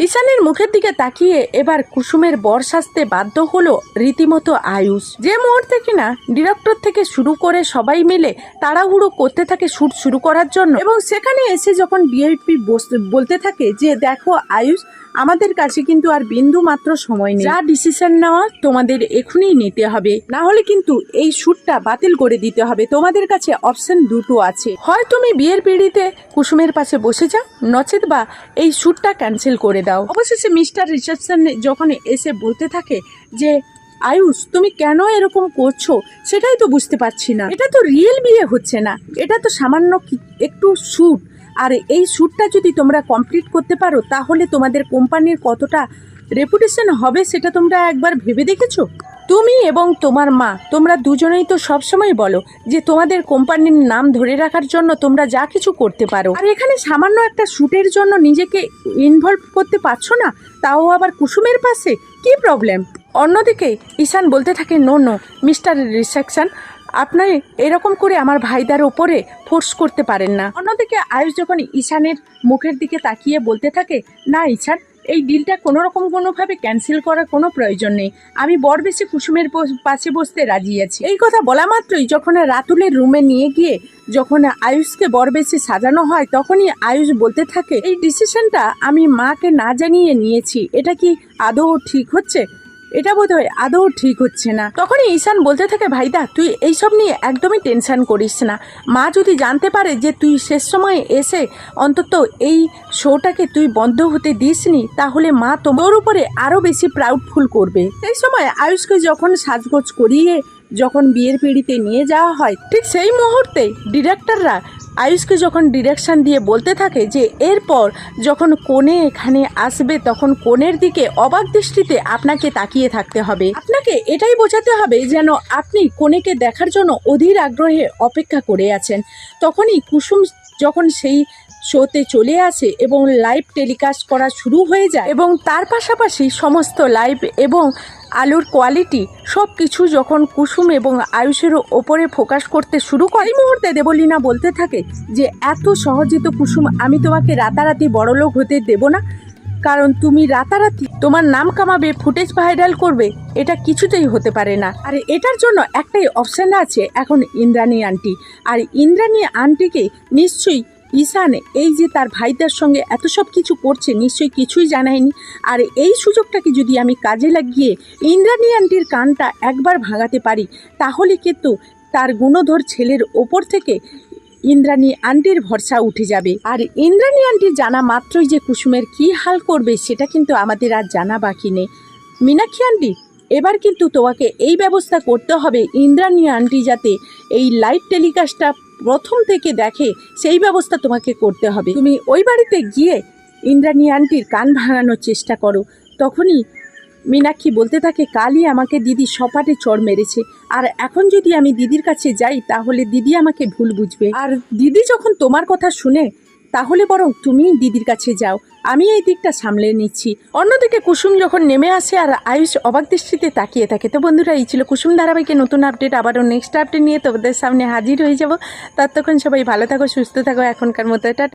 ঈশানের মুখের দিকে তাকিয়ে এবার কুসুমের বর সাজতে বাধ্য হলো রীতিমতো আয়ুষ। যে মুহূর্তে কিনা ডিরেক্টর থেকে শুরু করে সবাই মিলে তাড়াহুড়ো করতে থাকে শ্যুট শুরু করার জন্য এবং সেখানে এসে যখন ডিআইপি বলতে থাকে যে, দেখো আয়ুষ, আমাদের কাছে কিন্তু আর বিন্দু মাত্র সময় নেই। যা ডিসিশন নেওয়া তোমাদের এখনই নিতে হবে। না হলে কিন্তু এই শ্যুটটা বাতিল করে দিতে হবে। তোমাদের কাছে অপশন দুটো আছে। হয় তুমি বিয়ের পিড়িতে কুসুমের পাশে বসে যাও নচেত বা এই শ্যুটটা ক্যান্সেল করে দাও। অবশেষে মিস্টার রিসেপশন যখন এসে বলতে থাকে যে, আয়ুষ, তুমি কেন এরকম করছ? সেটাই তো বুঝতে পারছি না। এটা তো রিয়েল বিয়ে হচ্ছে না। এটা তো সামান্য একটু শ্যুট আর এই শ্যুটটা যদি তোমরা কমপ্লিট করতে পারো, তাহলে তোমাদের কোম্পানির কতটা রেপুটেশন হবে সেটা তোমরা একবার ভেবে দেখেছ? তুমি এবং তোমার মা, তোমরা দুজনেই তো সবসময় বলো যে তোমাদের কোম্পানির নাম ধরে রাখার জন্য তোমরা যা কিছু করতে পারো। আর এখানে সামান্য একটা শ্যুটের জন্য নিজেকে ইনভলভ করতে পারছ না, তাও আবার কুসুমের পাশে? কি প্রবলেম অন্যদিকে ঈশান বলতে থাকে, নো নো, মিস্টার রিসেকশন আপনি এরকম করে আমার ভাইদার ওপরে ফোর্স করতে পারেন না। অন্যদিকে আয়ুষ যখন ঈশানের মুখের দিকে তাকিয়ে বলতে থাকে, না, ঈশান এই ডিলটা কোনো রকম কোনোভাবে ক্যান্সেল করার কোনো প্রয়োজন নেই। আমি বর বেশি কুসুমের পাশে বসতে রাজি আছি। এই কথা বলা মাত্রই যখন রাতুলের রুমে নিয়ে গিয়ে যখন আয়ুষকে বর বেশি সাজানো হয়, তখনই আয়ুষ বলতে থাকে, এই ডিসিশনটা আমি মাকে না জানিয়ে নিয়েছি। এটা কি আদৌ ঠিক হচ্ছে? এটা বোধ হয় আদৌ ঠিক হচ্ছে না। তখনই ঈশান বলতে থাকে, ভাইদা, তুই এইসব নিয়ে একদমই টেনশন করিস না। মা যদি জানতে পারে যে তুই শেষ সময়ে এসে অন্তত এই শোটাকে তুই বন্ধ হতে দিসনি, তাহলে মা তোমার উপরে আরও বেশি প্রাউডফুল করবে। সেই সময় আয়ুষকে যখন সাজগোজ করিয়ে যখন বিয়ের পিড়িতে নিয়ে যাওয়া হয়, ঠিক সেই মুহূর্তে ডিরেক্টররা আয়ুষকে যখন ডিরেকশন দিয়ে বলতে থাকে যে, এরপর যখন কোণে এখানে আসবে, তখন কোণের দিকে অবাক দৃষ্টিতে আপনাকে তাকিয়ে থাকতে হবে। আপনাকে এটাই বোঝাতে হবে যেন আপনি কোণেকে দেখার জন্য অধীর আগ্রহে অপেক্ষা করে আছেন। তখনই কুসুম যখন সেই শোতে চলে আসে এবং লাইভ টেলিকাস্ট করা শুরু হয়ে যায় এবং তার পাশাপাশি সমস্ত লাইভ এবং আলুর কোয়ালিটি সব কিছু যখন কুসুম এবং আয়ুষের ওপরে ফোকাস করতে শুরু করে মুহূর্তে দেবলীনা বলতে থাকে যে, এত সহজে তো কুসুম, আমি তোমাকে রাতারাতি বড়লোক হতে দেব না। কারণ তুমি রাতারাতি, তোমার নাম কামাবে, ফুটেজ ভাইরাল করবে, এটা কিছুতেই হতে পারে না। আর, এটার জন্য একটাই অপশান আছে এখন ইন্দ্রাণী আন্টি আর ইন্দ্রাণী আন্টিকে নিশ্চয়ই ঈশান, এই যে তার ভাইদের সঙ্গে এত সব কিছু করছে, নিশ্চয়ই কিছুই জানায়নি আর এই সুযোগটাকে যদি আমি কাজে লাগিয়ে ইন্দ্রাণী আন্টির কানটা একবার ভাঙাতে পারি, তাহলে কিন্তু তার গুণধর ছেলের ওপর থেকে ইন্দ্রাণী আন্টির ভরসা উঠে যাবে। আর ইন্দ্রাণী আন্টি জানা মাত্রই যে কুসুমের কি হাল করবে, সেটা কিন্তু আমাদের আর জানা বাকি নেই। মীনাক্ষী আন্টি, এবার কিন্তু তোমাকে এই ব্যবস্থা করতে হবে ইন্দ্রাণী আন্টি যাতে এই লাইভ টেলিকাস্টটা প্রথম থেকে দেখে সেই ব্যবস্থা তোমাকে করতে হবে। তুমি ওই বাড়িতে গিয়ে ইন্দ্রাণী আন্টির কান ভাঙানোর চেষ্টা করো। তখনই মীনাক্ষী বলতে থাকে, কালই আমাকে দিদি সপাটে চড় মেরেছে। আর এখন যদি আমি দিদির কাছে যাই, তাহলে দিদি আমাকে ভুল বুঝবে। আর দিদি যখন তোমার কথা শুনে তাহলে বরং তুমি দিদির কাছে যাও। আমি এই দিকটা সামলে নিচ্ছি। অন্যদিকে কুসুম যখন নেমে আসে আর আয়ুষ অবাক দৃষ্টিতে তাকিয়ে থাকে, তো বন্ধুরা, এই ছিল কুসুম ধারাবাহিকের নতুন আপডেট আবারও নেক্সট আপডেট নিয়ে তোমাদের সামনে হাজির হয়ে যাব। ততক্ষণ সবাই ভালো থাকো, সুস্থ থাকো। এখনকার মতো এটা